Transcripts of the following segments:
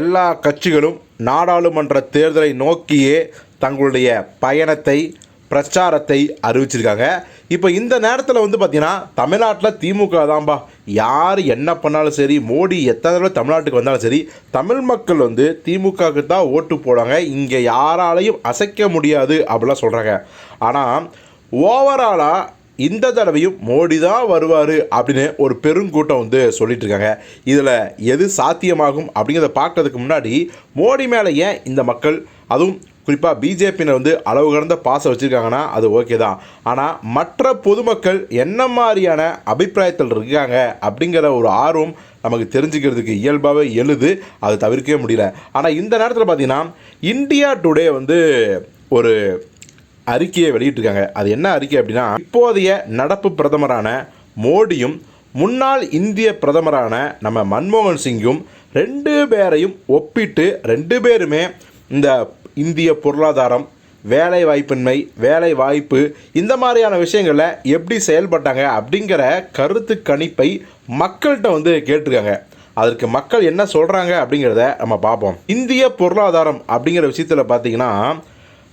எல்லா கட்சிகளும் நாடாளுமன்ற தேர்தலை நோக்கியே தங்களுடைய பயணத்தை பிரச்சாரத்தை அறிவிச்சிருக்காங்க. இப்போ இந்த நேரத்தில் வந்து பார்த்திங்கன்னா தமிழ்நாட்டில் திமுக தான்பா. யார் என்ன பண்ணாலும் சரி மோடி எத்தனை தடவை தமிழ்நாட்டுக்கு வந்தாலும் சரி தமிழ் மக்கள் வந்து திமுகவுக்கு தான் ஓட்டு போடுவாங்க இங்கே யாராலையும் அசைக்க முடியாது அப்படிலாம் சொல்கிறாங்க ஆனால் ஓவராலாக இந்த தடவையும் மோடி தான் வருவார் அப்படின்னு ஒரு பெருங்கூட்டம் வந்து சொல்லிட்டு இருக்காங்க இதில் எது சாத்தியமாகும் அப்படிங்கிறத பார்க்கறதுக்கு முன்னாடி மோடி மேலே ஏன் இந்த மக்கள் அதுவும் குறிப்பாக பிஜேபியினர் வந்து அளவு கடந்த பாசம் வச்சுருக்காங்கன்னா அது ஓகே தான். ஆனால் மற்ற பொதுமக்கள் என்ன மாதிரியான அபிப்பிராயத்தில் இருக்காங்க அப்படிங்கிற ஒரு ஆர்வம் நமக்கு தெரிஞ்சுக்கிறதுக்கு இயல்பாகவே எழுது. அது தவிர்க்கவே முடியல. ஆனால் இந்த நேரத்தில் பார்த்திங்கன்னா இந்தியா டுடே வந்து ஒரு அறிக்கையை வெளியிட்டிருக்காங்க. அது என்ன அறிக்கை அப்படின்னா இப்போதைய நடப்பு பிரதமரான மோடியும் முன்னாள் இந்திய பிரதமரான நம்ம மன்மோகன் சிங்கும் ரெண்டு பேரையும் ஒப்பிட்டு ரெண்டு பேருமே இந்த இந்திய பொருளாதாரம் வேலை வாய்ப்பின்மை வேலை வாய்ப்பு இந்த மாதிரியான விஷயங்களில் எப்படி செயல்பட்டாங்க அப்படிங்கிற கருத்து கணிப்பை மக்கள்கிட்ட வந்து கேட்டிருக்காங்க. அதற்கு மக்கள் என்ன சொல்கிறாங்க அப்படிங்கிறத நம்ம பார்ப்போம். இந்திய பொருளாதாரம் அப்படிங்கிற விஷயத்தில் பார்த்தீங்கன்னா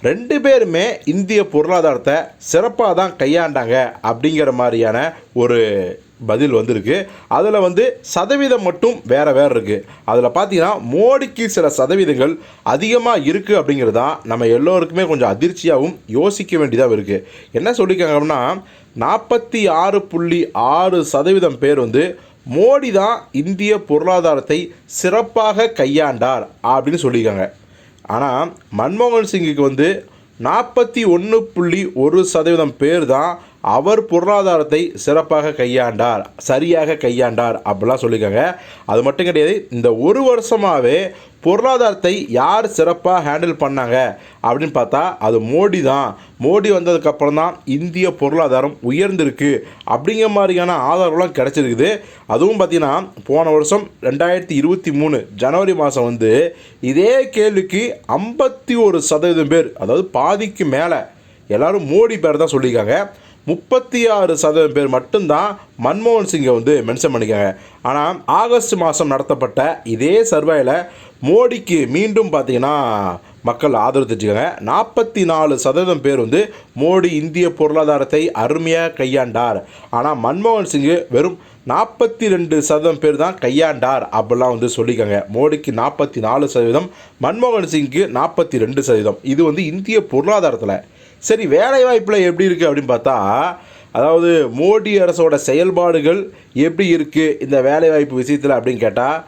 ரெண்டு பேருமே இந்திய பொருளாதாரத்தை சிறப்பாக தான் கையாண்டாங்க அப்படிங்கிற மாதிரியான ஒரு பதில் வந்திருக்கு. அதில் வந்து சதவீதம் மட்டும் வேறு வேறு இருக்குது அதில் பார்த்தீங்கன்னா மோடிக்கு சில சதவீதங்கள் அதிகமாக இருக்குது அப்படிங்கிறது தான் நம்ம எல்லோருக்குமே கொஞ்சம் அதிர்ச்சியாகவும் யோசிக்க வேண்டியதாக இருக்குது என்ன சொல்லியிருக்காங்க அப்படின்னா நாற்பத்தி ஆறு புள்ளி ஆறு சதவீதம் பேர் வந்து மோடி தான் இந்திய பொருளாதாரத்தை சிறப்பாக கையாண்டார் அப்படின்னு சொல்லியிருக்காங்க. ஆனால் மன்மோகன் சிங்குக்கு வந்து நாற்பத்தி ஒன்று புள்ளி ஒரு சதவீதம் பேர் தான் அவர் பொருளாதாரத்தை சிறப்பாக கையாண்டார் சரியாக கையாண்டார் அப்படிலாம் சொல்லியிருக்காங்க. அது மட்டும் கிடையாது இந்த ஒரு வருஷமாகவே பொருளாதாரத்தை யார் சிறப்பாக ஹேண்டில் பண்ணாங்க அப்படின்னு பார்த்தா அது மோடி தான். மோடி வந்ததுக்கப்புறம் தான் இந்திய பொருளாதாரம் உயர்ந்திருக்கு அப்படிங்கிற மாதிரியான ஆதாரம்லாம் கிடச்சிருக்குது. அதுவும் பார்த்திங்கன்னா போன வருஷம் ரெண்டாயிரத்தி இருபத்தி மூணு ஜனவரி மாதம் வந்து இதே கேள்விக்கு ஐம்பத்தி ஒரு சதவீதம் பேர் அதாவது பாதிக்கு மேலே எல்லாரும் மோடி பேர் தான் சொல்லியிருக்காங்க. முப்பத்தி ஆறு சதவீதம் பேர் மட்டும்தான் மன்மோகன் சிங்கை வந்து மென்ஷன் பண்ணிக்காங்க ஆனால் ஆகஸ்ட் மாதம் நடத்தப்பட்ட இதே சர்வேயில் மோடிக்கு மீண்டும் பார்த்தீங்கன்னா மக்கள் ஆதரவு தெரிஞ்சுக்காங்க நாற்பத்தி நாலு சதவீதம் பேர் வந்து மோடி இந்திய பொருளாதாரத்தை அருமையாக கையாண்டார். ஆனால் மன்மோகன் சிங்கு வெறும் நாற்பத்தி ரெண்டு சதவீதம் பேர் தான் கையாண்டார் அப்படிலாம் வந்து சொல்லிக்காங்க மோடிக்கு நாற்பத்தி நாலு சதவீதம் மன்மோகன் சிங்க்கு நாற்பத்தி ரெண்டு சதவீதம். இது வந்து இந்திய பொருளாதாரத்தில் சரி வேலைவாய்ப்பில் எப்படி இருக்குது அப்படின்னு பார்த்தா அதாவது மோடி அரசோட செயல்பாடுகள் எப்படி இருக்குது இந்த வேலைவாய்ப்பு விஷயத்தில் அப்படின்னு கேட்டால்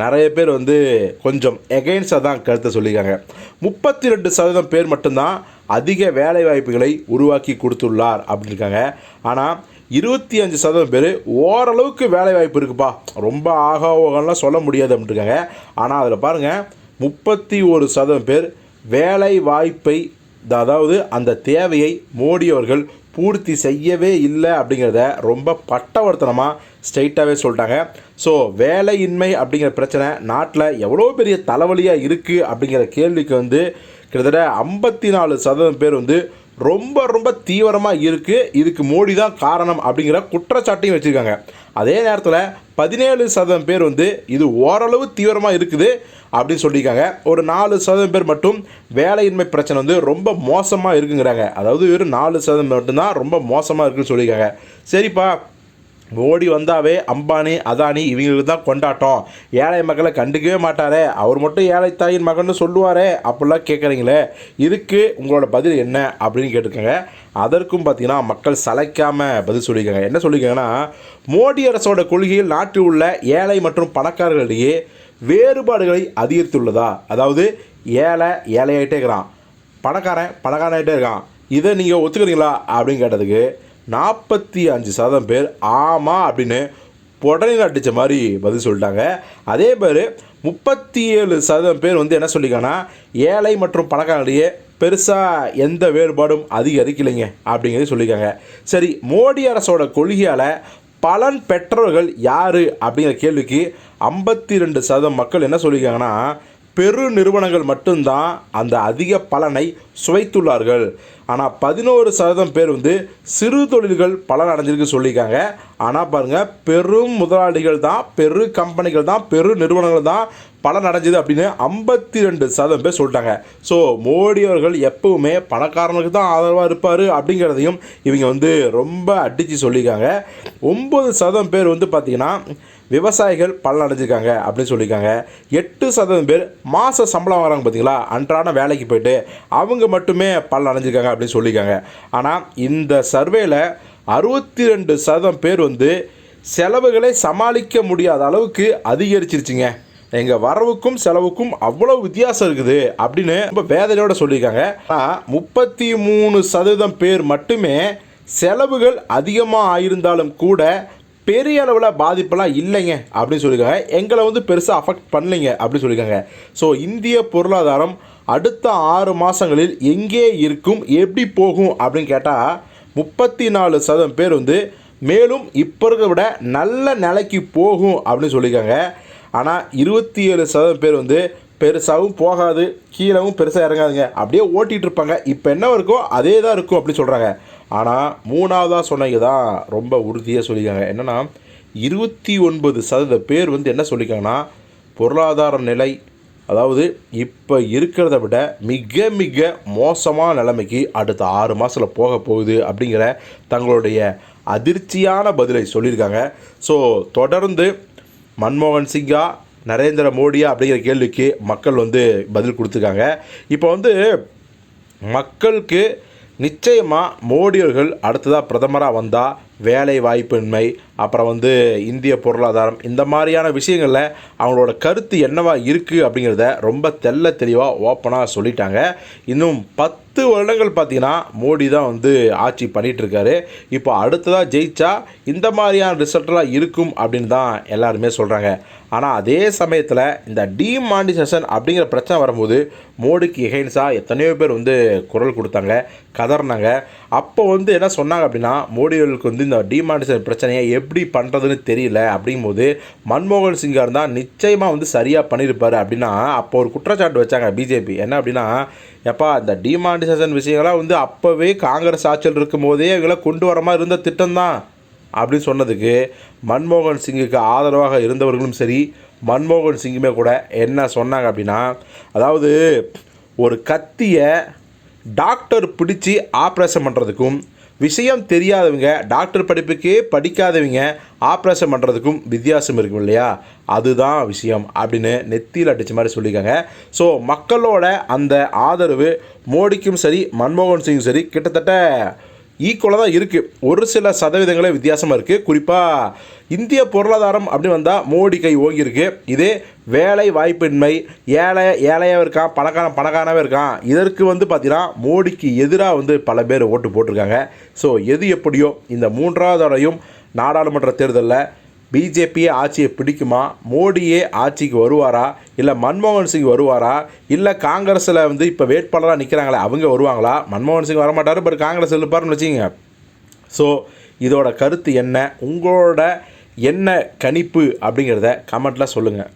நிறைய பேர் வந்து கொஞ்சம் எகெயின்ஸ்டாக தான் கருத்தை சொல்லியிருக்காங்க. முப்பத்தி ரெண்டு சதவீதம் பேர் மட்டும்தான் அதிக வேலைவாய்ப்புகளை உருவாக்கி கொடுத்துள்ளார் அப்படின்னு இருக்காங்க. ஆனால் இருபத்தி அஞ்சு சதவீதம் பேர் ஓரளவுக்கு வேலைவாய்ப்பு இருக்குப்பா. ரொம்ப ஆகா ஓகம்லாம் சொல்ல முடியாது அப்படின்ட்டு இருக்காங்க. ஆனால் அதில் பாருங்கள் முப்பத்தி ஒரு சதவீதம் பேர் வேலை வாய்ப்பை அதாவது அந்த தேவையை மோடி அவர்கள் பூர்த்தி செய்யவே இல்லை அப்படிங்கிறத ரொம்ப பட்டவர்த்தனமாக ஸ்ட்ரைட்டாகவே சொல்லிட்டாங்க. ஸோ வேலையின்மை அப்படிங்கிற பிரச்சனை நாட்டில் எவ்வளோ பெரிய தலைவலியாக இருக்குது அப்படிங்கிற கேள்விக்கு வந்து கிட்டத்தட்ட ஐம்பத்தி நாலு சதவீதம் பேர் வந்து ரொம்ப ரொம்ப தீவிரமாக இருக்குது இதுக்கு மோடி தான் காரணம் அப்படிங்கிற குற்றச்சாட்டையும் வச்சுருக்காங்க. அதே நேரத்தில் பதினேழு சதவீதம் பேர் வந்து இது ஓரளவு தீவிரமாக இருக்குது அப்படின்னு சொல்லியிருக்காங்க. ஒரு நாலு சதவீதம் பேர் மட்டும் வேலையின்மை பிரச்சனை வந்து ரொம்ப மோசமாக இருக்குங்கிறாங்க. அதாவது வெறும் நாலு சதவீதம் மட்டும்தான் ரொம்ப மோசமாக இருக்குன்னு சொல்லியிருக்காங்க. சரிப்பா மோடி வந்தாவே அம்பானி அதானி இவங்களுக்கு தான் கொண்டாட்டம். ஏழை மக்களை கண்டுக்கவே மாட்டாரே. அவர் மட்டும் ஏழை தாயின் மகன்னு சொல்லுவாரே. அப்படிலாம் கேட்குறீங்களே. இதுக்கு உங்களோட பதில் என்ன அப்படின்னு கேட்டிருக்காங்க அதற்கும் பார்த்தீங்கன்னா மக்கள் சளைக்காமல் பதில் சொல்லியிருக்காங்க. என்ன சொல்லியிருக்காங்கன்னா மோடி அரசோட கொள்கையில் நாட்டில் உள்ள ஏழை மற்றும் பணக்காரர்களிடையே வேறுபாடுகளை அதிகரித்துள்ளதா? அதாவது ஏழை ஏழையாகிட்டே இருக்கிறான். பணக்காரன் பணக்காரன் ஆகிட்டே இருக்கான். இதை நீங்கள் ஒத்துக்கிறீங்களா அப்படின்னு கேட்டதுக்கு நாற்பத்தி அஞ்சு சதம் பேர் ஆமாம் அப்படின்னு புடனில் அடித்த மாதிரி பதில் சொல்லிட்டாங்க. அதே மாதிரி முப்பத்தி ஏழு சதவீதம் பேர் வந்து என்ன சொல்லியிருக்காங்கன்னா ஏழை மற்றும் பணக்காரர்களிடையே பெருசாக எந்த வேறுபாடும் அதிகரிக்கலைங்க அப்படிங்கிறது சொல்லியிருக்காங்க சரி மோடி அரசோட கொள்கையால் பலன் பெற்றவர்கள் யார் அப்படிங்கிற கேள்விக்கு ஐம்பத்தி ரெண்டு சதவீதம் மக்கள் என்ன சொல்லியிருக்காங்கன்னா பெரு நிறுவனங்கள் மட்டும்தான் அந்த அதிக பலனை சுவைத்துள்ளார்கள். ஆனால் பதினோரு சதவீதம் பேர் வந்து சிறு தொழில்கள் பலன் அடைஞ்சிருக்கு சொல்லியிருக்காங்க. ஆனால் பாருங்கள் பெரும் முதலாளிகள் தான் பெரு கம்பெனிகள் தான் பெரு நிறுவனங்கள் தான் பலன் அடைஞ்சது அப்படின்னு ஐம்பத்தி ரெண்டு சதவீதம் பேர் சொல்லிட்டாங்க. ஸோ மோடி அவர்கள் எப்பவுமே பணக்காரனுக்கு தான் ஆதரவாக இருப்பார் அப்படிங்கிறதையும் இவங்க வந்து ரொம்ப அடித்து சொல்லியிருக்காங்க. ஒம்பது சதவீதம் பேர் வந்து பார்த்திங்கன்னா விவசாயிகள் பலன் அடைஞ்சிருக்காங்க அப்படின்னு சொல்லியிருக்காங்க. எட்டு சதவீதம் பேர் மாத சம்பளம் வராங்க பார்த்தீங்களா அன்றாட வேலைக்கு போயிட்டு அவங்க மட்டுமே பலன் அடைஞ்சிருக்காங்க அப்படின்னு சொல்லியிருக்காங்க. ஆனால் இந்த சர்வேல அறுபத்தி ரெண்டு சதவீதம் பேர் வந்து செலவுகளை சமாளிக்க முடியாத அளவுக்கு அதிகரிச்சிருச்சுங்க. எங்கள் வரவுக்கும் செலவுக்கும் அவ்வளோ வித்தியாசம் இருக்குது அப்படின்னு ரொம்ப வேதனையோட சொல்லியிருக்காங்க. ஆனால் முப்பத்தி மூணு சதவீதம் பேர் மட்டுமே செலவுகள் அதிகமாக ஆயிருந்தாலும் கூட பெரிய அளவில் பாதிப்பெல்லாம் இல்லைங்க அப்படின்னு சொல்லியிருக்காங்க. எங்களை வந்து பெருசாக அஃபெக்ட் பண்ணலைங்க அப்படின்னு சொல்லியிருக்காங்க. ஸோ இந்திய பொருளாதாரம் அடுத்த ஆறு மாதங்களில் எங்கே இருக்கும் எப்படி போகும் அப்படின்னு கேட்டால் முப்பத்தி நாலு சதவீதம் பேர் வந்து மேலும் இப்போ இருக்கிறத விட நல்ல நிலைக்கு போகும் அப்படின்னு சொல்லியிருக்காங்க. ஆனால் இருபத்தி ஏழு சதவீதம் பேர் வந்து பெருசாகவும் போகாது கீழவும் பெருசாக இறங்காதுங்க. அப்படியே ஓட்டிகிட்டு இருப்பாங்க. இப்போ என்ன இருக்கோ அதே தான் இருக்கும் அப்படின்னு சொல்கிறாங்க ஆனால் மூணாவதாக சொன்னீங்க தான் ரொம்ப உறுதியாக சொல்லியிருக்காங்க. என்னென்னா இருபத்தி ஒன்பது சதவீத பேர் வந்து என்ன சொல்லியிருக்காங்கன்னா பொருளாதார நிலை அதாவது இப்போ இருக்கிறத விட மிக மிக மோசமான நிலைமைக்கு அடுத்த ஆறு மாதத்தில் போக போகுது அப்படிங்கிற தங்களுடைய அதிர்ச்சியான பதிலை சொல்லியிருக்காங்க. ஸோ தொடர்ந்து மன்மோகன் சிங்கா நரேந்திர மோடியா அப்படிங்கிற கேள்விக்கு மக்கள் வந்து பதில் கொடுத்துருக்காங்க. இப்போ வந்து மக்களுக்கு நிச்சயமாக மோடியர்கள் அடுத்ததாக பிரதமராக வந்தால் வேலை வாய்ப்பின்மை அப்புறம் வந்து இந்திய பொருளாதாரம் இந்த மாதிரியான விஷயங்களில் அவங்களோட கருத்து என்னவா இருக்குது அப்படிங்கிறத ரொம்ப தெள்ள தெளிவாக ஓப்பனாக சொல்லிட்டாங்க. இன்னும் பத்து வருடங்கள் பார்த்தீங்கன்னா மோடி தான் வந்து ஆட்சி பண்ணிகிட்ருக்காரு இப்போ அடுத்ததாக ஜெயிச்சா இந்த மாதிரியான ரிசல்ட்லாம் இருக்கும் அப்படின்னு தான் எல்லாருமே சொல்கிறாங்க ஆனால் அதே சமயத்தில் இந்த டிமானிசேஷன் அப்படிங்கிற பிரச்சனை வரும்போது மோடிக்கு எகைன்ஸாக எத்தனையோ பேர் வந்து குரல் கொடுத்தாங்க கதறினாங்க. அப்போ வந்து என்ன சொன்னாங்க அப்படின்னா மோடிகளுக்கு வந்து இந்த டிமானிசேஷன் பிரச்சனையை எப்படி பண்ணுறதுன்னு தெரியல. அப்படிங்கும்போது மன்மோகன் சிங்காக இருந்தால் நிச்சயமாக வந்து சரியாக பண்ணியிருப்பார் அப்படின்னா அப்போ ஒரு குற்றச்சாட்டு வச்சாங்க பிஜேபி என்ன அப்படின்னா எப்பா இந்த டிமானிசேஷன் விஷயங்கள்லாம் வந்து அப்போவே காங்கிரஸ் ஆட்சியில் இருக்கும்போதே இவங்களை கொண்டு வர மாதிரி இருந்த திட்டம் தான் அப்படின்னு சொன்னதுக்கு மன்மோகன் சிங்குக்கு ஆதரவாக இருந்தவர்களும் சரி மன்மோகன் சிங்குமே கூட என்ன சொன்னாங்க அப்படின்னா அதாவது ஒரு கத்தியை டாக்டர் பிடிச்சி ஆப்ரேஷன் பண்ணுறதுக்கும் விஷயம் தெரியாதவங்க டாக்டர் படிப்புக்கே படிக்காதவங்க ஆப்ரேஷன் பண்ணுறதுக்கும் வித்தியாசம் இருக்கும் இல்லையா? அதுதான் விஷயம் அப்படின்னு நெத்தியில் அடித்த மாதிரி சொல்லியிருக்காங்க. ஸோ மக்களோட அந்த ஆதரவு மோடிக்கும் சரி மன்மோகன் சிங்கும் சரி கிட்டத்தட்ட ஈக்குவலாக தான் இருக்குது ஒரு சில சதவீதங்களே வித்தியாசமாக இருக்குது குறிப்பாக இந்திய பொருளாதாரம் அப்படின்னு வந்தால் மோடி கை ஓங்கியிருக்கு இதே வேலை வாய்ப்பின்மை ஏழை ஏழையாக இருக்கான் பணக்காரன் பணக்காரனாகவே இருக்கான். இதற்கு வந்து பார்த்திங்கன்னா மோடிக்கு எதிராக வந்து பல பேர் ஓட்டு போட்டிருக்காங்க. ஸோ எது எப்படியோ இந்த மூன்றாவது தடையும் நாடாளுமன்ற தேர்தலில் பிஜேபியே ஆட்சியை பிடிக்குமா? மோடியே ஆட்சிக்கு வருவாரா? இல்லை மன்மோகன் சிங் வருவாரா? இல்லை காங்கிரஸில் வந்து இப்போ வேட்பாளராக நிற்கிறாங்களே அவங்க வருவாங்களா? மன்மோகன் சிங் வரமாட்டார் பட் காங்கிரஸ் இருப்பார்னு வச்சுக்கோங்க. ஸோ இதோட கருத்து என்ன? உங்களோட என்ன கணிப்பு அப்படிங்கிறத கமெண்ட்டில் சொல்லுங்கள்